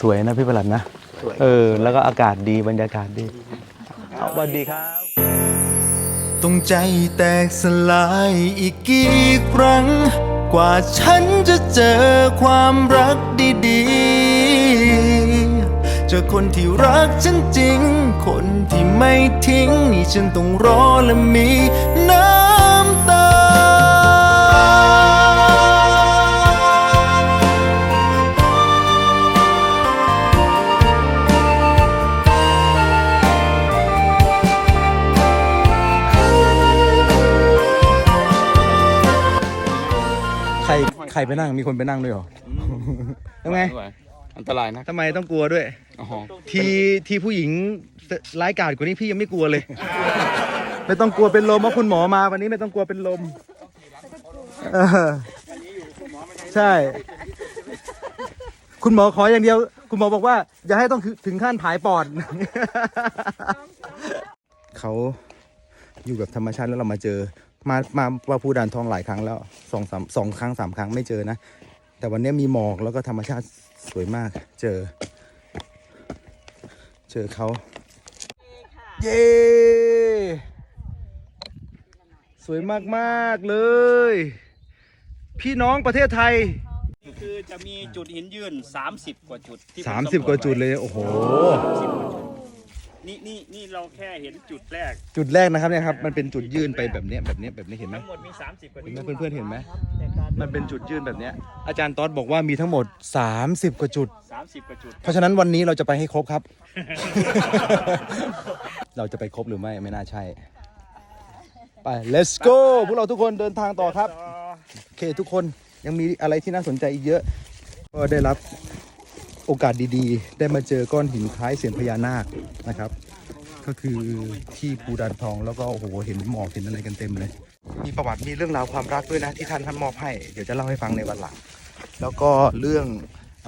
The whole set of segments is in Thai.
สวยนะพี่ประหลัดนะสวยเออ แล้วก็อากาศดีบรรยากาศดีเอาสวัสดีครับ ต้องใจแตกสลายอีกกี่ครั้ง กว่าฉันจะเจอความรักดีๆ เจอคนที่รักฉันจริง คนที่ไม่ทิ้ง นี่ฉันต้องรอและมีน้ำตา ใครใครไปนั่งมีคนไปนั่งด้วยเหรอทำไงอันตรายนะทำไมต้องกลัวด้วย อ๋อทีทีผู้หญิงร้ายกาจกว่านี้พี่ยังไม่กลัวเลย ไม่ต้องกลัวเป็นลมเพราะคุณหมอมาวันนี้ไม่ต้องกลัวเป็นลมเออใช่ คุณหมอขออย่างเดียว คุณหมอบอกว่า อย่าให้ต้องถึงขั้นผายปอด เขาอยู่แบบธรรมชาติแล้วเรามาเจอ มามาว่าภูดานทองหลายครั้งแล้วสองสามสองครั้งสามครั้งไม่เจอนะ แต่วันนี้มีหมอกแล้วก็ธรรมชาติสวยมาก เจอ เจอเขาเย้สวยมากๆเลย พี่น้องประเทศไทย คือจะมีจุดหินยื่น30 กว่าจุดที่ผม30 กว่าจุดเลย โอ้โห นี่นี่นี่เราแค่เห็นจุดแรก จุดแรกนะครับเนี่ยครับมันเป็นจุดยื่นไปแบบเนี้ยแบบเนี้ยแบบนี้เห็นไหมทั้งหมดมี 30 กว่าเห็จุนดไหมเพื่อนๆเห็นไหมมันเป็นจุดยื่นแบบเนี้ยอาจารย์ต๊อดบอกว่ามีทั้งหมด 30 กว่าจุด 30 กว่าจุดเพราะฉะนั้นวันนี้เราจะไปให้ครบครับ เราจะไปครบหรือไม่ไม่น่าใช่ไป let's go พวกเราทุกคนเดินทางต่อครับโอเคทุกคนยังมีอะไรที่น่าสนใจอีกเยอะ ก็ได้รับ โอกาสดีๆ ได้มาเจอก้อนหินคล้ายเสียนพญานาคนะครับ ก็คือที่ภูดานทองแล้วก็โอ้โหเห็นหมอกเห็นอะไรกันเต็มเลย มีประวัติมีเรื่องราวความรักด้วยนะที่ท่านท่านมอบให้เดี๋ยวจะเล่าให้ฟังในวันหลัง แล้วก็เรื่อง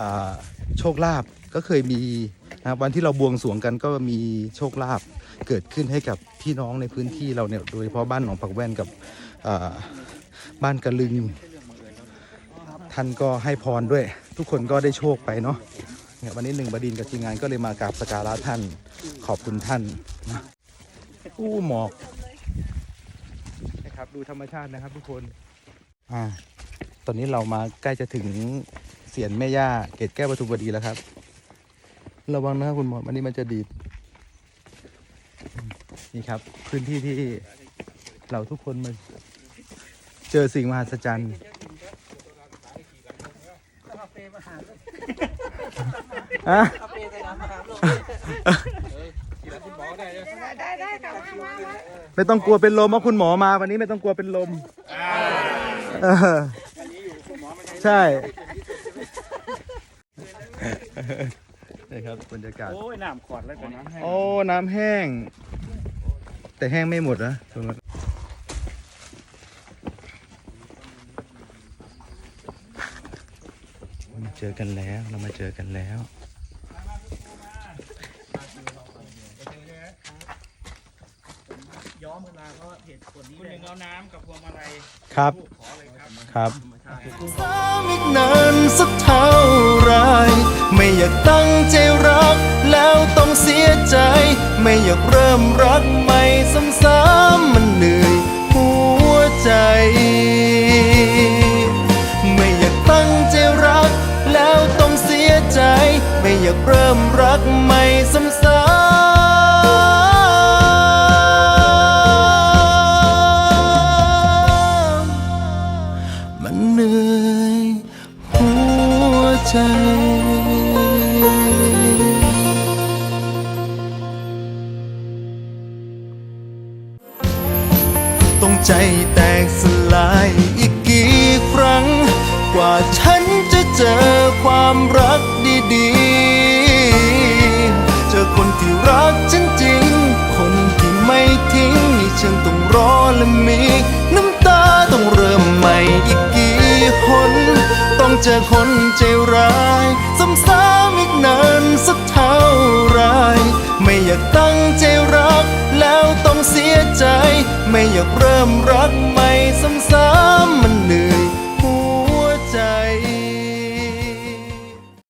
อโชคลาภก็เคยมีนะครับวันที่เราบวงสรวงกันก็มีโชคลาภเกิดขึ้นให้กับพี่น้องในพื้นที่เราเนี่ยโดยเฉพาะบ้านหนองผักแว่นกับบ้านกระลึงท่านก็ให้พรด้วย ทุกคนก็ได้โชคไปเนาะ เนี่ยวันนี้หนึ่งบดินทร์กับทีมงานก็เลยมากราบสกการะท่าน ขอบคุณท่านนะอู้หมอกนะครับดูธรรมชาตินะครับทุกคนอ่าตอนนี้เรามาใกล้จะถึงเสียนแม่ย่าเกตแก้วปทุมวดีแล้วครับ ระวังนะครับคุณหมอวันนี้มันจะดีดนี่ครับ พื้นที่ที่เราทุกคนมาเจอสิ่งมหัศจรรย์ อะไม่ต้องกลัวเป็นลมเพราะคุณหมอมาวันนี้ไม่ต้องกลัวเป็นลมเออใช่นี่ครับบรรยากาศ โอ้ยน้ำขวดแล้วกันนะโอ้ น้ำแห้ง แต่แห้งไม่หมดนะตรงนั้น มาเจอกันแล้วเรามาเจอกันแล้วคุณหนึ่งเอาน้ำกับพวงมาลัยครับครับสามอีกนานสักเท่าไรไม่อยากตั้งใจรักแล้วต้องเสียใจ ไม่อยากเริ่มรักใหม่ซ้ำากเริ่มรักใหม่ซ้ำๆมันเหนื่อยหัวใจต้องใจแตกสลายอีกกี่ครั้ง กว่าฉัน เจอความรักดีๆ เจอคนที่รักฉันจริง คนที่ไม่ทิ้งนี่ฉันต้องรอและมี น้ำตาต้องเริ่มใหม่อีกกี่หนต้องเจอคนใจร้ายซ้ำๆอีกนานสักเท่าไรไม่อยากตั้งใจรักแล้วต้องเสียใจ ไม่อยากเริ่มรักใหม่ซ้ำๆ